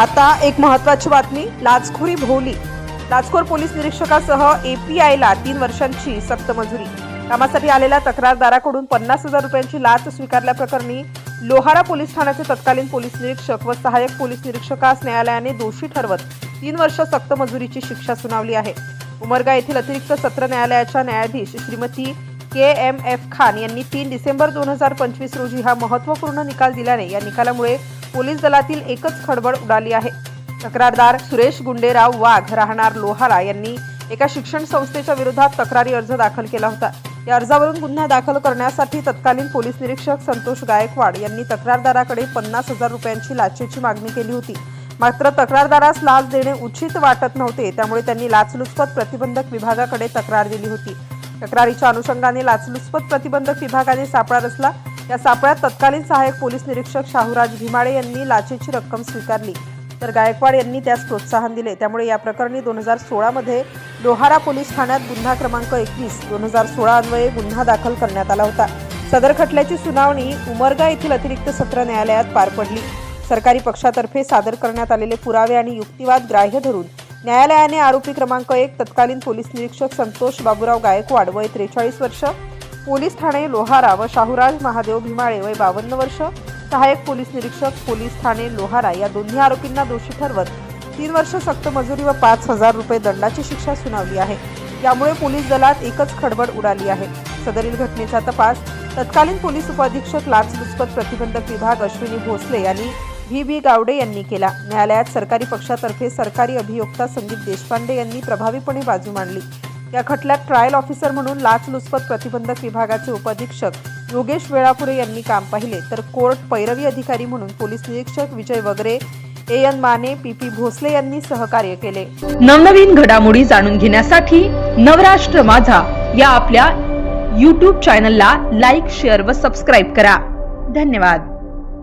आता एक महत्वाची बातमी लाचखोरी भोवली. लाचखोर पोलीस निरीक्षकासह एपीआयला तीन वर्षांची सक्त मजुरी कामासाठी आलेल्या तक्रारदाराकडून पन्नास हजार रुपयांची लाच स्वीकारल्याप्रकरणी लोहारा पोलीस ठाण्याचे तत्कालीन पोलीस निरीक्षक व सहाय्यक पोलीस निरीक्षकास न्यायालयाने दोषी ठरवत तीन वर्ष सक्त मंजुरीची शिक्षा सुनावली आहे. उमरगा येथील अतिरिक्त सत्र न्यायालयाच्या न्यायाधीश Shrimati K M F Khan यांनी तीन डिसेंबर दोन हजार पंचवीस रोजी हा महत्त्वपूर्ण निकाल दिल्याने या निकालामुळे पोलीस दलातील एकच खडबड उडाली आहे. तक्रारदार सुरेश गुंडेराव वाघ राहणार लोहारा यांनी एका शिक्षण संस्थेच्या विरोधात तक्रारी अर्ज दाखल केला होता. या अर्जावरून गुन्हा दाखल करण्यासाठी तत्कालीन पोलीस निरीक्षक संतोष गायकवाड यांनी तक्रारदाराकडे पन्नास हजार रुपयांची लाचेची मागणी केली होती. मात्र तक्रारदारास लाच देणे उचित वाटत नव्हते त्यामुळे त्यांनी लाचलुचपत प्रतिबंधक विभागाकडे तक्रार दिली होती. तक्रारीच्या अनुषंगाने लाचलुचपत प्रतिबंधक विभागाने सापळा रचला या सापळ्यात तत्कालीन सहाय्यक पोलीस निरीक्षक शाहूराज भीमाळे यांनी लाचेची रक्कम स्वीकारली. तर गायकवाड यांनी त्यास प्रोत्साहन दिले. त्यामुळे या प्रकरणी दोन हजार सोळामध्ये लोहारा पोलीस ठाण्यात गुन्हा क्रमांक एकवीस दोन हजार सोळा अन्वये गुन्हा दाखल करण्यात आला होता. सदर खटल्याची सुनावणी उमरगा येथील अतिरिक्त सत्र न्यायालयात पार पडली. सरकारी पक्षातर्फे सादर करण्यात आलेले पुरावे आणि युक्तिवाद ग्राह्य धरून न्यायालयाने आरोपी क्रमांक एक तत्कालीन पोलीस निरीक्षक संतोष बाबूराव गायकवाड वय त्रेचाळीस वर्ष पोलीस ठाणे लोहारा व शाहूराज महादेव भीमाळे वय बावन्न वर्ष. सहाय्यक पोलीस निरीक्षक पोलीस ठाणे लोहारा या दोन्ही आरोपींना दोषी ठरवत तीन वर्ष सक्त मजुरी व पाच हजार रुपये दंडाची शिक्षा सुनावली आहे. यामुळे पोलीस दलात एकच खडबड उडाली आहे. सदरील घटनेचा तपास तत्कालीन पोलीस उपअधीक्षक लाचलुचपत प्रतिबंधक विभाग अश्विनी भोसले यांनी व्ही. बी गावडे यांनी केला. न्यायालयात सरकारी पक्षातर्फे सरकारी अभियोक्ता संदीप देशपांडे यांनी प्रभावीपणे बाजू मांडली. या खटल्यात ट्रायल ऑफिसर म्हणून लाचलुचपत प्रतिबंधक विभागाचे उपअधीक्षक योगेश वेळापुरे यांनी काम पाहिले. तर कोर्ट पैरवी अधिकारी म्हणून पोलीस निरीक्षक Vijay Vagare A N Mane P P Bhosale यांनी सहकार्य केले. नवनवीन घडामोडी जाणून घेण्यासाठी नवराष्ट्र माझा या आपल्या यूट्यूब चॅनलला लाईक शेअर व सबस्क्राईब करा. धन्यवाद.